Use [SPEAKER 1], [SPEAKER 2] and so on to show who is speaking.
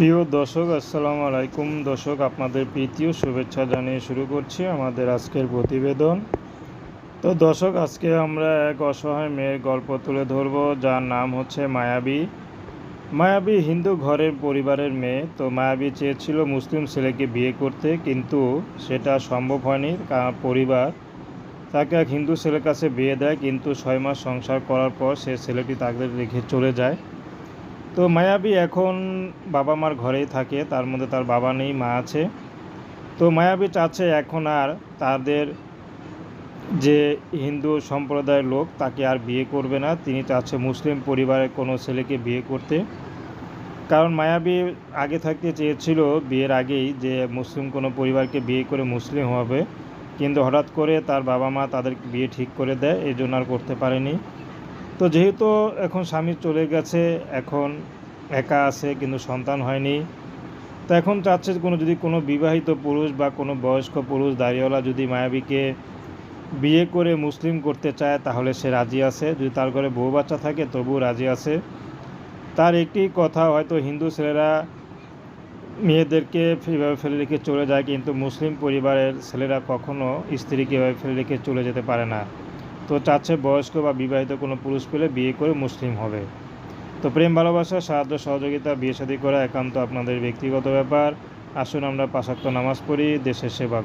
[SPEAKER 1] প্রিয় দর্শক, আসসালামু আলাইকুম। দর্শক, আপনাদের প্রীতীয় শুভেচ্ছা জানিয়ে শুরু করছি আমাদের আজকের প্রতিবেদন। তো দর্শক, আজকে আমরা এক অসহায় মেয়ের গল্প তুলে ধরব, যার নাম হচ্ছে মায়াবী। মায়াবী হিন্দু ঘরের পরিবারের মেয়ে। তো মায়াবী চেয়েছিল মুসলিম ছেলেকে বিয়ে করতে, কিন্তু সেটা সম্ভব হয়নি। পরিবার তাকে এক হিন্দু ছেলের কাছে বিয়ে দেয়, কিন্তু ছয় মাস সংসার করার পর সে ছেলেটি তাদের রেখে চলে যায়। তো মায়াবী এখন বাবা মার ঘরেই থাকে, তার মধ্যে তার বাবা নেই, মা আছে। তো মায়াবী চাচ্ছে এখন আর তাদের যে হিন্দু সম্প্রদায়ের লোক, তাকে আর বিয়ে করবে না। তিনি চাচ্ছে মুসলিম পরিবারের কোনো ছেলেকে বিয়ে করতে। কারণ মায়াবী আগে থাকতে চেয়েছিল বিয়ের আগেই যে মুসলিম কোনো পরিবারকে বিয়ে করে মুসলিম হবে। কিন্তু হঠাৎ করে তার বাবা মা তাদের বিয়ে ঠিক করে দেয় এই জন্য আর করতে পারেনি। তো যেহেতু এখন স্বামী চলে গেছে, এখন একা আছে, কিন্তু সন্তান হয়নি, তো এখন চাচ্ছে কোনো যদি কোনো বিবাহিত পুরুষ বা কোনো বয়স্ক পুরুষ, দাড়িওয়ালা যদি মায়াবীকে বিয়ে করে মুসলিম করতে চায়, তাহলে সে রাজি আছে। যদি তার ঘরে বউ বাচ্চা থাকে, তবুও রাজি আছে। তার একটি কথা, হয়তো হিন্দু ছেলেরা মেয়েদেরকে এভাবে ফেলে রেখে চলে যায়, কিন্তু মুসলিম পরিবারের ছেলেরা কখনো স্ত্রীকে এভাবে ফেলে রেখে চলে যেতে পারে না। তো চাচ্ছে বয়স্ক বা বিবাহিত কোনো পুরুষ পেলে বিয়ে করে মুসলিম হবে। তো প্রেম, ভালোবাসা, সাহায্য, সহযোগিতা, বিয়ে শাদী করা একান্ত আপনাদের ব্যক্তিগত ব্যাপার। আসুন আমরা পাশাক্ত নামাজ পড়ি, দেশের সেবা